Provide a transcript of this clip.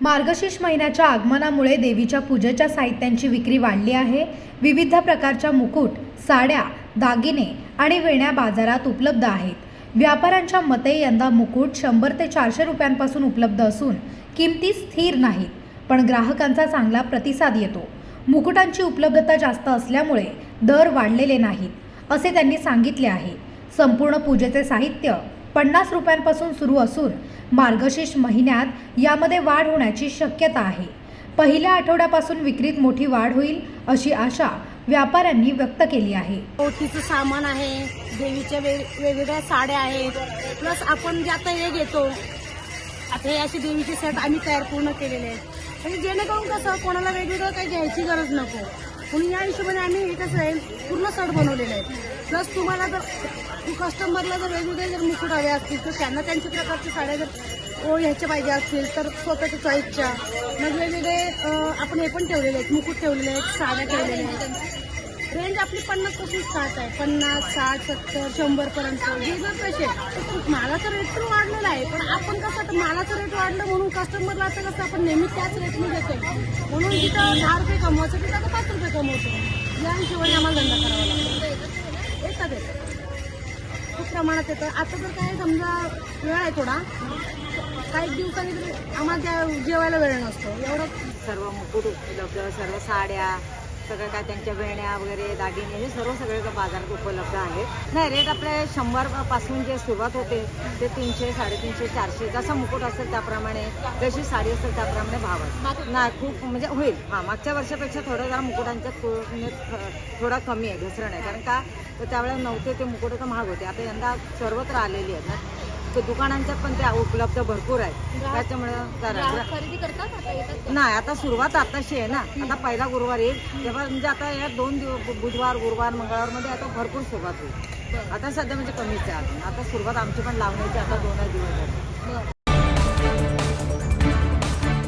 मार्गशीर्ष महिन्याच्या आगमनामुळे देवीच्या पूजेच्या साहित्यांची विक्री वाढली आहे. विविध प्रकारच्या मुकुट साड्या दागिने आणि वेण्या बाजारात उपलब्ध आहेत. व्यापाऱ्यांच्या मते यंदा मुकुट शंभर ते चारशे रुपयांपासून उपलब्ध असून किमती स्थिर नाहीत पण ग्राहकांचा चांगला प्रतिसाद येतो. मुकुटांची उपलब्धता जास्त असल्यामुळे दर वाढलेले नाहीत असे त्यांनी सांगितले आहे. संपूर्ण पूजेचे साहित्य पन्नास रुपयांपासून सुरू असून मार्गशीर्ष महिन्यात यामध्ये वाढ होण्याची शक्यता आहे. पहिल्या आठवड्यापासून विक्रीत मोठी वाढ होईल अशी आशा व्यापाऱ्यांनी व्यक्त केली आहे. ओटीचं सामान आहे देवीच्या वेग वेगवेगळ्या साड्या आहेत प्लस आपण जे आता हे घेतो आता हे असे देवीचे सेट आम्ही तयार पूर्ण केलेले आहेत. म्हणजे जेणेकरून कसं कोणाला वेगवेगळं काही घ्यायची गरज नको. म्हणून या हिशोबाने आम्ही हे कसं आहे पूर्ण सेट बनवलेलं आहे. प्लस तुम्हाला जर कस्टमरला जर वेगवेगळे जर मुकुट हवे असतील तर त्यांना त्यांच्या प्रकारच्या साड्या जर ओ ह्याच्या पाहिजे असतील तर स्वतःच्या चॉईसच्या मग वेगवेगळे आपण हे पण ठेवलेले आहेत मुकुट ठेवलेले आहेत साड्या ठेवलेल्या आहेत. रेंज आपली पन्नासपासून स्टार्ट आहे. पन्नास साठ सत्तर शंभर पर्यंत. जे जर कसे मालाचा रेट पण वाढलेला आहे. पण आपण कसं आता मालाचा रेट वाढलं म्हणून कस्टमरला आता कसं आपण नेहमी त्याच रेटने देतो म्हणून तिथं दहा रुपये कमवायचं तिथं आता पाच रुपये कमवतो. या हिशोबाने आम्हाला धंदा करावा लागतो. येतात येतात खूप प्रमाणात येतं. आता जर काय समजा वेळ आहे थोडा काही दिवसांनी आम्हाला त्या जेवायला वेळ नसतो. एवढं सर्व मुकुट उपलब्ध सर्व साड्या सगळं काय त्यांच्या वेण्या वगैरे दागिने हे सर्व सगळे बाजारात उपलब्ध आहेत नाही रेट आपले शंभरपासून जे सुरुवात होते ते तीनशे साडेतीनशे चारशे जसा मुकुट असेल त्याप्रमाणे जशी साडी असेल त्याप्रमाणे भाव नाही खूप म्हणजे होईल. हां मागच्या वर्षापेक्षा थोडं जरा मुकुटांच्या तुलनेत थोडा कमी आहे घसरण आहे. कारण का तर त्यावेळेला नव्हते ते मुकुट तर महाग होते. आता यंदा सर्वत्र आलेली आहेत. ना ते दुकानांच्यात पण त्या उपलब्ध भरपूर आहेत. त्याच्यामुळं खरेदी करतात आता येतात नाही आता सुरुवात आताशी आहे ना. आता पहिला गुरुवार येईल. तेव्हा म्हणजे आता या दोन दिवस बुधवार गुरुवार मंगळवारमध्ये आता भरपूर सुरुवात होईल. आता सध्या म्हणजे कमीच आहे आता सुरुवात आमची पण लावण्याची आता दोनच दिवस झाले.